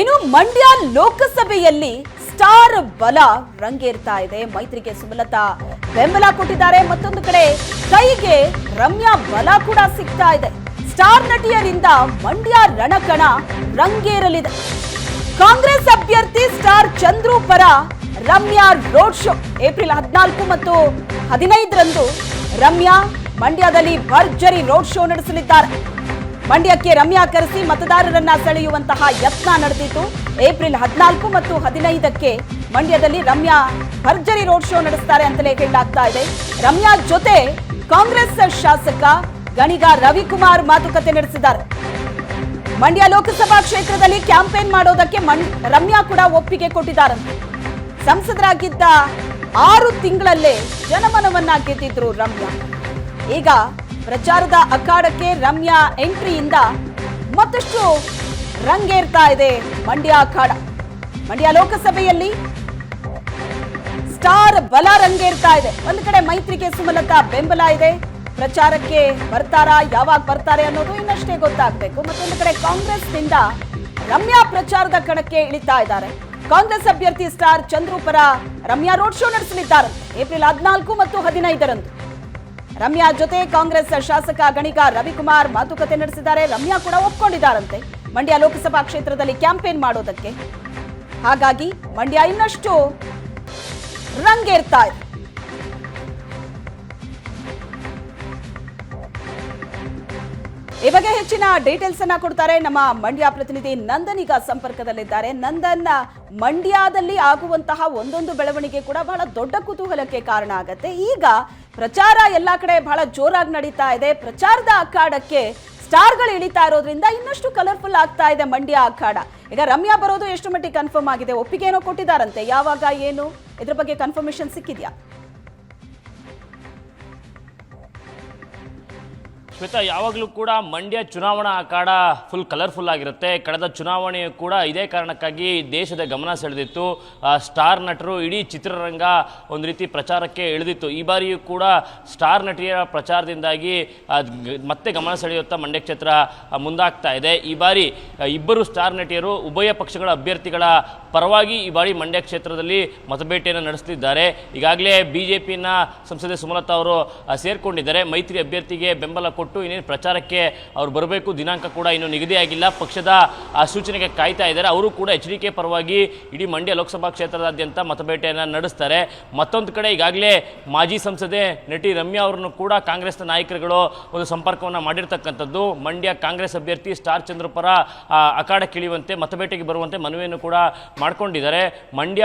ಇನ್ನು ಮಂಡ್ಯ ಲೋಕಸಭೆಯಲ್ಲಿ ಸ್ಟಾರ್ ಬಲ ರಂಗೇರ್ತಾ ಇದೆ. ಮೈತ್ರಿಗೆ ಸುಮಲತಾ ಬೆಂಬಲ ಕೊಟ್ಟಿದ್ದಾರೆ. ಮತ್ತೊಂದು ಕಡೆ ಕೈಗೆ ರಮ್ಯಾ ಬಲ ಕೂಡ ಸಿಗ್ತಾ ಇದೆ. ಸ್ಟಾರ್ ನಟಿಯರಿಂದ ಮಂಡ್ಯ ರಣಕಣ ರಂಗೇರಲಿದೆ. ಕಾಂಗ್ರೆಸ್ ಅಭ್ಯರ್ಥಿ ಸ್ಟಾರ್ ಚಂದ್ರು ಪರ ರಮ್ಯಾ ರೋಡ್ ಶೋ. ಏಪ್ರಿಲ್ ಹದಿನಾಲ್ಕು ಮತ್ತು ಹದಿನೈದರಂದು ರಮ್ಯಾ ಮಂಡ್ಯದಲ್ಲಿ ಭರ್ಜರಿ ರೋಡ್ ಶೋ ನಡೆಸಲಿದ್ದಾರೆ. ಮಂಡ್ಯಕ್ಕೆ ರಮ್ಯಾ ಕರೆಸಿ ಮತದಾರರನ್ನ ಸೆಳೆಯುವಂತಹ ಯತ್ನ ನಡೆದಿತ್ತು ಏಪ್ರಿಲ್ ಹದಿನಾಲ್ಕು ಮತ್ತು ಹದಿನೈದಕ್ಕೆ ಮಂಡ್ಯದಲ್ಲಿ ರಮ್ಯಾ ಭರ್ಜರಿ ರೋಡ್ ಶೋ ನಡೆಸ್ತಾರೆ ಅಂತಲೇ ಹೇಳಲಾಗ್ತಾ ಇದೆ. ರಮ್ಯಾ ಜೊತೆ ಕಾಂಗ್ರೆಸ್ ಶಾಸಕ ಗಣಿಗ ರವಿಕುಮಾರ್ ಮಾತುಕತೆ ನಡೆಸಿದ್ದಾರೆ. ಮಂಡ್ಯ ಲೋಕಸಭಾ ಕ್ಷೇತ್ರದಲ್ಲಿ ಕ್ಯಾಂಪೇನ್ ಮಾಡೋದಕ್ಕೆ ರಮ್ಯಾ ಕೂಡ ಒಪ್ಪಿಗೆ ಕೊಟ್ಟಿದ್ದಾರಂತೆ. ಸಂಸದರಾಗಿದ್ದ ಆರು ತಿಂಗಳಲ್ಲೇ ಜನಮನವನ್ನ ಗೆದ್ದಿದ್ರು ರಮ್ಯಾ. ಈಗ ಪ್ರಚಾರದ ಅಖಾಡಕ್ಕೆ ರಮ್ಯಾ ಎಂಟ್ರಿಯಿಂದ ಮತ್ತಷ್ಟು ರಂಗೇರ್ತಾ ಇದೆ ಮಂಡ್ಯ ಅಖಾಡ. ಮಂಡ್ಯ ಲೋಕಸಭೆಯಲ್ಲಿ ಸ್ಟಾರ್ ಬಲ ರಂಗೇರ್ತಾ ಇದೆ. ಒಂದು ಕಡೆ ಮೈತ್ರಿಗೆ ಸುಮಲತಾ ಬೆಂಬಲ ಇದೆ. ಪ್ರಚಾರಕ್ಕೆ ಬರ್ತಾರಾ, ಯಾವಾಗ ಬರ್ತಾರೆ ಅನ್ನೋದು ಇನ್ನಷ್ಟೇ ಗೊತ್ತಾಗಬೇಕು. ಮತ್ತೊಂದು ಕಡೆ ಕಾಂಗ್ರೆಸ್ನಿಂದ ರಮ್ಯಾ ಪ್ರಚಾರದ ಕಣಕ್ಕೆ ಇಳಿತಾ ಇದ್ದಾರೆ. ಕಾಂಗ್ರೆಸ್ ಅಭ್ಯರ್ಥಿ ಸ್ಟಾರ್ ಚಂದ್ರು ಪರ ರಮ್ಯಾ ರೋಡ್ ಶೋ ನಡೆಸಲಿದ್ದಾರೆ. ಏಪ್ರಿಲ್ ಹದಿನಾಲ್ಕು ಮತ್ತು ಹದಿನೈದರಂದು. ರಮ್ಯಾ ಜೊತೆ ಕಾಂಗ್ರೆಸ್ ಶಾಸಕ ಗಣಿಗ ರವಿಕುಮಾರ್ ಮಾತುಕತೆ ನಡೆಸಿದ್ದಾರೆ. ರಮ್ಯಾ ಕೂಡ ಒಪ್ಕೊಂಡಿದ್ದಾರಂತೆ. ಮಂಡ್ಯ ಲೋಕಸಭಾ ಕ್ಷೇತ್ರದಲ್ಲಿ ಕ್ಯಾಂಪೇನ್ ಮಾಡೋದಕ್ಕೆ. ಹಾಗಾಗಿ ಮಂಡ್ಯ ಇನ್ನಷ್ಟು ರಂಗೇರ್ತಾ ಇದೆ. ಈ ಬಗ್ಗೆ ಹೆಚ್ಚಿನ ಡೀಟೇಲ್ಸ್ ಅನ್ನ ಕೊಡ್ತಾರೆ ನಮ್ಮ ಮಂಡ್ಯ ಪ್ರತಿನಿಧಿ ನಂದನ್ ಈಗ ಸಂಪರ್ಕದಲ್ಲಿದ್ದಾರೆ. ನಂದನ್, ಮಂಡ್ಯದಲ್ಲಿ ಆಗುವಂತಹ ಒಂದೊಂದು ಬೆಳವಣಿಗೆ ಕೂಡ ಬಹಳ ದೊಡ್ಡ ಕುತೂಹಲಕ್ಕೆ ಕಾರಣ ಆಗತ್ತೆ. ಈಗ ಪ್ರಚಾರ ಎಲ್ಲಾ ಕಡೆ ಬಹಳ ಜೋರಾಗಿ ನಡೀತಾ ಇದೆ. ಪ್ರಚಾರದ ಅಖಾಡಕ್ಕೆ ಸ್ಟಾರ್ಗಳು ಇಳಿತಾ ಇರೋದ್ರಿಂದ ಇನ್ನಷ್ಟು ಕಲರ್ಫುಲ್ ಆಗ್ತಾ ಇದೆ ಮಂಡ್ಯ ಅಖಾಡ. ಈಗ ರಮ್ಯಾ ಬರೋದು ಎಷ್ಟು ಮಟ್ಟಿಗೆ ಕನ್ಫರ್ಮ್ ಆಗಿದೆ? ಒಪ್ಪಿಗೆ ಏನೋ ಕೊಟ್ಟಿದ್ದಾರಂತೆ. ಯಾವಾಗ, ಏನು? ಇದ್ರ ಬಗ್ಗೆ ಕನ್ಫರ್ಮೇಶನ್ ಸಿಕ್ಕಿದ್ಯಾ? ಶ್ವೇತಾ, ಯಾವಾಗಲೂ ಕೂಡ ಮಂಡ್ಯ ಚುನಾವಣಾ ಅಖಾಡ ಫುಲ್ ಕಲರ್ಫುಲ್ ಆಗಿರುತ್ತೆ. ಕಳೆದ ಚುನಾವಣೆಯು ಕೂಡ ಇದೇ ಕಾರಣಕ್ಕಾಗಿ ದೇಶದ ಗಮನ ಸೆಳೆದಿತ್ತು. ಸ್ಟಾರ್ ನಟರು ಇಡೀ ಚಿತ್ರರಂಗ ಒಂದು ರೀತಿ ಪ್ರಚಾರಕ್ಕೆ ಇಳಿದಿತ್ತು. ಈ ಬಾರಿಯೂ ಕೂಡ ಸ್ಟಾರ್ ನಟಿಯರ ಪ್ರಚಾರದಿಂದಾಗಿ ಮತ್ತೆ ಗಮನ ಸೆಳೆಯುತ್ತಾ ಮಂಡ್ಯ ಕ್ಷೇತ್ರ ಮುಂದಾಗ್ತಾ ಇದೆ. ಈ ಬಾರಿ ಇಬ್ಬರು ಸ್ಟಾರ್ ನಟಿಯರು ಉಭಯ ಪಕ್ಷಗಳ ಅಭ್ಯರ್ಥಿಗಳ ಪರವಾಗಿ ಈ ಬಾರಿ ಮಂಡ್ಯ ಕ್ಷೇತ್ರದಲ್ಲಿ ಮತಬೇಟೆಯನ್ನು ನಡೆಸಲಿದ್ದಾರೆ ಈಗಾಗಲೇ ಬಿ ಜೆ ಪಿನ ಸಂಸದೆ ಸುಮಲತಾ ಅವರು ಸೇರಿಕೊಂಡಿದ್ದಾರೆ. ಮೈತ್ರಿ ಅಭ್ಯರ್ಥಿಗೆ ಬೆಂಬಲ ಕೊಟ್ಟು ಇನ್ನೇನು ಪ್ರಚಾರಕ್ಕೆ ಅವ್ರು ಬರಬೇಕು, ದಿನಾಂಕ ಕೂಡ ಇನ್ನೂ ನಿಗದಿಯಾಗಿಲ್ಲ ಪಕ್ಷದ ಸೂಚನೆಗೆ ಕಾಯ್ತಾ ಇದ್ದಾರೆ. ಅವರು ಕೂಡ ಎಚ್ ಪರವಾಗಿ ಇಡೀ ಮಂಡ್ಯ ಲೋಕಸಭಾ ಕ್ಷೇತ್ರದಾದ್ಯಂತ ಮತಬೇಟೆಯನ್ನು ನಡೆಸ್ತಾರೆ. ಮತ್ತೊಂದು ಕಡೆ ಈಗಾಗಲೇ ಮಾಜಿ ಸಂಸದೆ ನಟಿ ರಮ್ಯಾ ಅವರನ್ನು ಕೂಡ ಕಾಂಗ್ರೆಸ್ನ ನಾಯಕರುಗಳು ಒಂದು ಸಂಪರ್ಕವನ್ನು ಮಾಡಿರ್ತಕ್ಕಂಥದ್ದು. ಮಂಡ್ಯ ಕಾಂಗ್ರೆಸ್ ಅಭ್ಯರ್ಥಿ ಸ್ಟಾರ್ ಚಂದ್ರಪರ ಅಖಾಡಕ್ಕಿಳಿಯುವಂತೆ ಮತಬೇಟೆಗೆ ಬರುವಂತೆ ಮನವಿಯನ್ನು ಕೂಡ ಮಾಡ್ಕೊಂಡಿದ್ದಾರೆ. ಮಂಡ್ಯ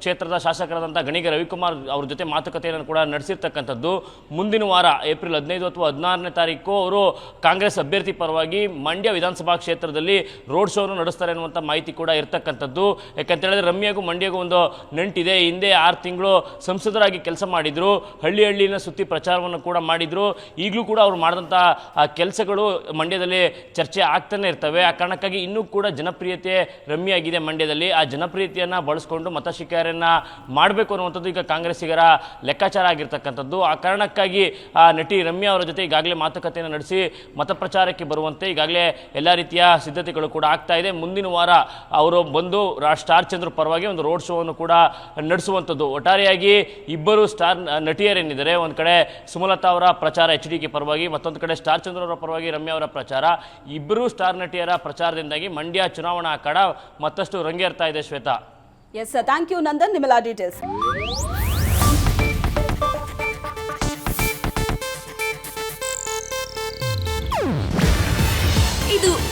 ಕ್ಷೇತ್ರದ ಶಾಸಕರಾದಂಥ ಗಣಿಗೆ ರವಿಕುಮಾರ್ ಅವ್ರ ಜೊತೆ ಮಾತುಕತೆಯನ್ನು ಕೂಡ ನಡೆಸಿರ್ತಕ್ಕಂಥದ್ದು. ಮುಂದಿನ ವಾರ, ಏಪ್ರಿಲ್ ಹದಿನೈದು ಅಥವಾ ಹದಿನಾರನೇ ತಾರೀಕು ಅವರು ಕಾಂಗ್ರೆಸ್ ಅಭ್ಯರ್ಥಿ ಪರವಾಗಿ ಮಂಡ್ಯ ವಿಧಾನಸಭಾ ಕ್ಷೇತ್ರದಲ್ಲಿ ರೋಡ್ ಶೋನು ನಡೆಸ್ತಾರೆ ಅನ್ನುವಂಥ ಮಾಹಿತಿ ಕೂಡ ಇರ್ತಕ್ಕಂಥದ್ದು. ಯಾಕಂತ ಹೇಳಿದ್ರೆ ರಮ್ಯಾಗೂ ಮಂಡ್ಯಗೂ ಒಂದು ನಂಟಿದೆ. ಹಿಂದೆ ಆರು ತಿಂಗಳು ಸಂಸದರಾಗಿ ಕೆಲಸ ಮಾಡಿದ್ರು. ಹಳ್ಳಿ ಹಳ್ಳಿನ ಸುತ್ತಿ ಪ್ರಚಾರವನ್ನು ಕೂಡ ಮಾಡಿದ್ರು. ಈಗಲೂ ಕೂಡ ಅವರು ಮಾಡಿದಂಥ ಕೆಲಸಗಳು ಮಂಡ್ಯದಲ್ಲಿ ಚರ್ಚೆ ಆಗ್ತಾನೆ ಇರ್ತವೆ. ಆ ಕಾರಣಕ್ಕಾಗಿ ಇನ್ನೂ ಕೂಡ ಜನಪ್ರಿಯತೆ ರಮ್ಯಾಗಿದೆ ಮಂಡ್ಯದಲ್ಲಿ. ಆ ಜನಪ್ರಿಯತೆಯನ್ನು ಬಳಸ್ಕೊಂಡು ಮತ ಶಿಕಾರಿಯನ್ನು ಮಾಡಬೇಕು ಅನ್ನುವಂಥದ್ದು ಈಗ ಕಾಂಗ್ರೆಸ್ಸಿಗರ ಲೆಕ್ಕಾಚಾರ ಆಗಿರ್ತಕ್ಕಂಥದ್ದು. ಆ ಕಾರಣಕ್ಕಾಗಿ ನಟಿ ರಮ್ಯಾ ಅವರ ಜೊತೆ ಈಗಾಗಲೇ ಮಾತುಕತೆಯನ್ನು ನಡೆಸಿ ಮತ ಪ್ರಚಾರಕ್ಕೆ ಬರುವಂತೆ ಈಗಾಗಲೇ ಎಲ್ಲ ರೀತಿಯ ಸಿದ್ಧತೆಗಳು ಕೂಡ ಆಗ್ತಾ ಇದೆ. ಮುಂದಿನ ವಾರ ಅವರು ಬಂದು ಸ್ಟಾರ್ ಚಂದ್ರ ಪರವಾಗಿ ಒಂದು ರೋಡ್ ಶೋವನ್ನು ಕೂಡ ನಡೆಸುವಂಥದ್ದು. ಒಟ್ಟಾರೆಯಾಗಿ ಇಬ್ಬರು ಸ್ಟಾರ್ ನಟಿಯರೇನಿದ್ದಾರೆ, ಒಂದು ಕಡೆ ಸುಮಲತಾ ಅವರ ಪ್ರಚಾರ ಎಚ್ ಡಿ ಕೆ ಪರವಾಗಿ, ಮತ್ತೊಂದು ಕಡೆ ಸ್ಟಾರ್ ಚಂದ್ರ ಅವರ ಪರವಾಗಿ ರಮ್ಯಾ ಅವರ ಪ್ರಚಾರ. ಇಬ್ಬರು ಸ್ಟಾರ್ ನಟಿಯರ ಪ್ರಚಾರದಿಂದಾಗಿ ಮಂಡ್ಯ ಚುನಾವಣಾ ಕಡ ಮತ್ತಷ್ಟು ರಂಗೇರ್ತಾ ಇದೆ Shweta. Yes thank you Nandan ನಿಮ್ಮೆಲ್ಲ ಡೀಟೇಲ್ಸ್